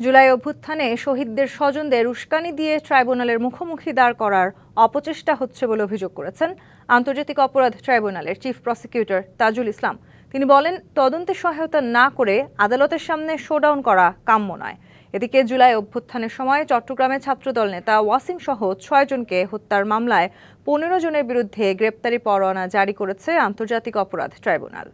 জুলাই অভ্যুত্থানে শহীদদের স্বজনদের উস্কানি দিয়ে ট্রাইব্যুনালের মুখোমুখি দাঁড় করার অপচেষ্টা হচ্ছে বলে অভিযোগ করেছেন আন্তর্জাতিক অপরাধ ট্রাইব্যুনালের চিফ প্রসিকিউটর তাজুল ইসলাম। তিনি বলেন, তদন্তে সহায়তা না করে আদালতের সামনে শোডাউন করা কাম্য নয়। এদিকে জুলাই অভ্যুত্থানের সময় চট্টগ্রামে ছাত্রদল নেতা ওয়াসিম সহ ছয়জনকে হত্যার মামলায় পনেরো জনের বিরুদ্ধে গ্রেপ্তারি পরোয়ানা জারি করেছে আন্তর্জাতিক অপরাধ ট্রাইব্যুনাল।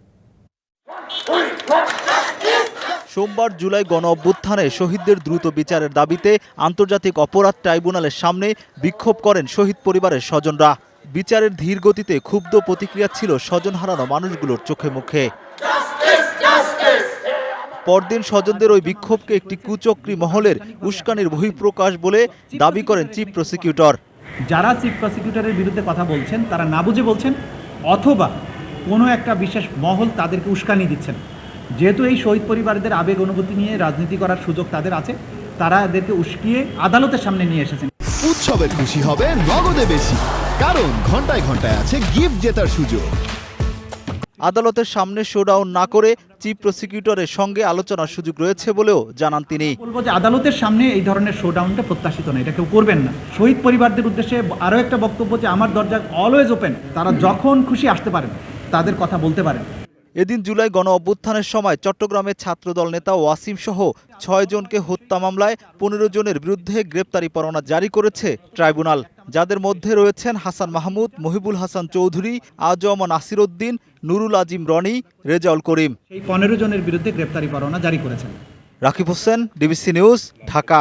সোমবার জুলাই গণ অভ্যুত্থানে শহীদদের দ্রুত বিচারের দাবিতে আন্তর্জাতিক অপরাধ ট্রাইব্যুনালের সামনে বিক্ষোভ করেন শহীদ পরিবারের স্বজনরা। বিচারের ধীর গতিতে ক্ষুব্ধ প্রতিক্রিয়া ছিল স্বজন হারানো মানুষগুলোর চোখে মুখে। পরদিন স্বজনদের ওই বিক্ষোভকে একটি কুচক্রী মহলের উস্কানির বহিঃপ্রকাশ বলে দাবি করেন চিফ প্রসিকিউটর। যারা চিফ প্রসিকিউটরের বিরুদ্ধে কথা বলছেন, তারা না বুঝে বলছেন, অথবা কোনো একটা বিশেষ মহল তাদেরকে উস্কানি দিচ্ছেন। যেহেতু এই শহীদ পরিবারদের আবেগ অনুভূতি নিয়ে রাজনীতি করার সুযোগ তাদের আছে তারা এদেরকে উস্কিয়ে আদালতের সামনে নিয়ে এসেছেন। উৎসবের খুশি হবে নগদে বেশি কারণ ঘন্টায় ঘন্টায় আছে গিফট জেতার সুযোগ। আদালতের সামনে শোডাউন না করে চিফ প্রসিকিউটরের সঙ্গে আলোচনার সুযোগ রয়েছে বলেও জানান তিনি। বলব যে আদালতের সামনে এই ধরনের শোডাউনটা প্রত্যাশিত না এটা কেউ করবেন না। শহীদ পরিবারদের উদ্দেশ্যে আরও একটা বক্তব্য যে আমার দরজা অলওয়েজ ওপেন তারা যখন খুশি আসতে পারেন তাদের কথা বলতে পারেন। এদিন জুলাই গণ অভ্যুত্থানের সময় চট্টগ্রামের ছাত্রদল নেতা ওয়াসিম সহ ছয় জনকে হত্যা মামলায় পনেরো জনের বিরুদ্ধে গ্রেপ্তারি পরোয়ানা জারি করেছে ট্রাইব্যুনাল। যাদের মধ্যে রয়েছেন হাসান মাহমুদ মহিবুল হাসান চৌধুরী আজম নাসির উদ্দিন নুরুল আজিম রনি রেজাউল করিম। এই পনেরো জনের বিরুদ্ধে গ্রেপ্তারি পরোয়ানা জারি করেছেন। Rakib Hossain DBC news Dhaka.